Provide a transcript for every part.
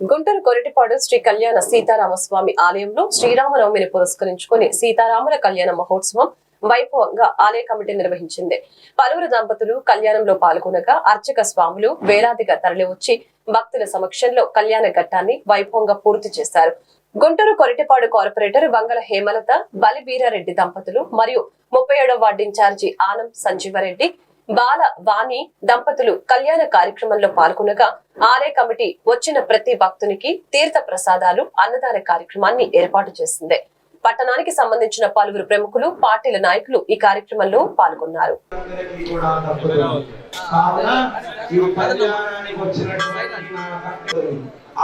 గుంటూరు కొరటిపాడు శ్రీ కళ్యాణ సీతారామస్వామి ఆలయంలో శ్రీరామనవమిని పురస్కరించుకుని సీతారాముల కళ్యాణ మహోత్సవం వైభవంగా ఆలయ కమిటీ నిర్వహించింది. పలువురు దంపతులు కళ్యాణంలో పాల్గొనగా అర్చక స్వాములు వేలాదిగా తరలివచ్చి భక్తుల సమక్షంలో కళ్యాణ ఘట్టాన్ని వైభవంగా పూర్తి చేశారు. గుంటూరు కొరటిపాడు కార్పొరేటర్ వంగల హేమలత బలివీరారెడ్డి దంపతులు మరియు ముప్పై ఏడవ ward in charge Anam Sanjeevareddy Bala Vani దంపతులు కళ్యాణ కార్యక్రమంలో పాల్గొనగా ఆలయ కమిటీ వచ్చిన ప్రతి భక్తునికి తీర్థ ప్రసాదాలు అన్నదాన కార్యక్రమాన్ని ఏర్పాటు చేసింది. పట్టణానికి సంబంధించిన పలువురు ప్రముఖులు పార్టీల నాయకులు ఈ కార్యక్రమంలో పాల్గొన్నారు.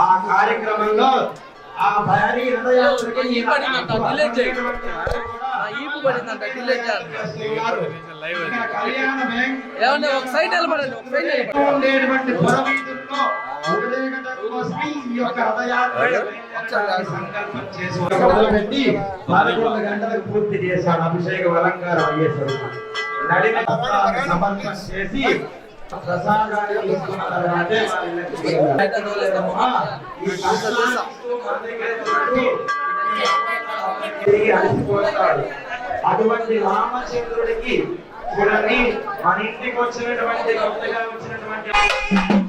ఆ కార్యక్రమంలో ఆ భారీ రథయాత్రకి ఈ పడిందంట, delete చేయి. ఆ ఈపు పడిందంట, బ్యాంక్ ఏమండి ఒక సైడ్ నిలబడండి ఒక సైడ్ నిలబడండి. పురవీధుల్లో ఈ యొక్క సంకల్పం చేసి మొదలుపెట్టి పదకొండు గంటలకు పూర్తి చేశాడు అభిషేక అలంకారం అయ్యేసరికి. నడిన సమర్పణ చేసి ప్రసాదాన్ని తీసుకున్న తర్వాతే ఈ తిరిగి అలసిపోతాడు అటువంటి రామచంద్రుడికి చూడండి మన ఇంటికి వచ్చినటువంటి కొత్తగా వచ్చినటువంటి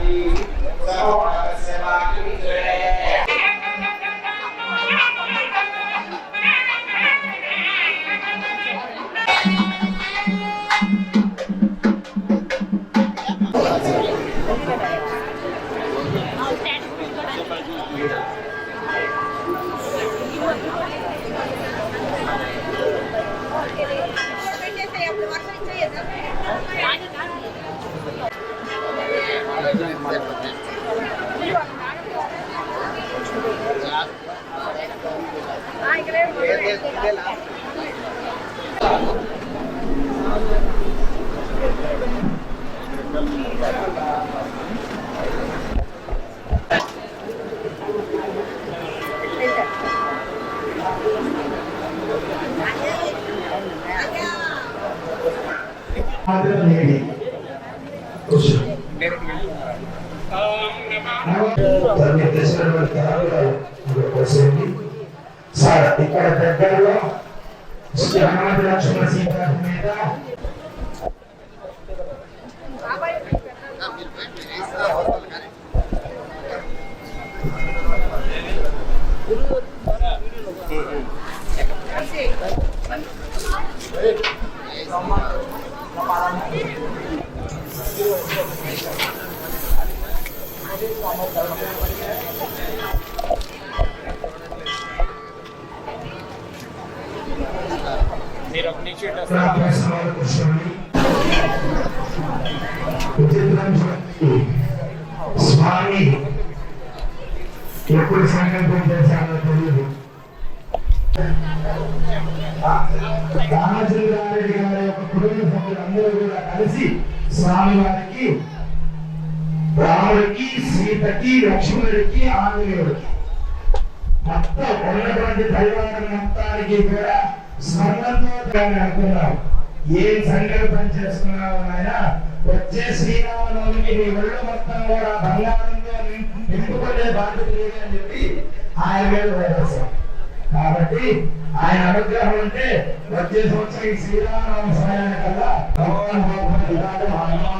di sekolah SMA నేనే కూర్చో దాన్ని తెచ్చినటువంటి తరాలు సార్ ఇక్కడ దగ్గరలో శ్రీ హనుమతి లక్ష్మణ సీత మీద Thank you. ఉచితం చూడండి. స్వామి ఎప్పుడు సంకల్పం చేశారో తెలియదు రామచంద్రారెడ్డి గారి యొక్క కుటుంబ సభ్యులందరూ కూడా కలిసి స్వామి వారికి రాముడికి సీతకి లక్ష్మణుడికి ఆంజనేయుడికి. మొత్తం ఉన్నటువంటి పరివారం మొత్తానికి కూడా స్వర్ణంతో అనుకున్నాం ఏం సంకల్పం చేసుకున్నావు ఆయన వచ్చే శ్రీరామనవమికి నీ ఒళ్ళు మొత్తం కూడా బంగారంతో నింపుకునే బాధ్యత లేదు అని చెప్పి ఆయన మీద వేసేసాం కాబట్టి ఆయన అనుగ్రహం అంటే వచ్చే సంవత్సరం ఈ శ్రీరామనవమి సమయానికల్లా భగవాన్ భగవాన్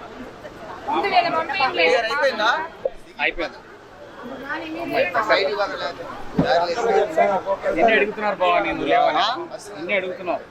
అయిపోయిందా? నిన్నే అడుగుతున్నారు బావ? నేను లేవని. నిన్నే అడుగుతున్నారు?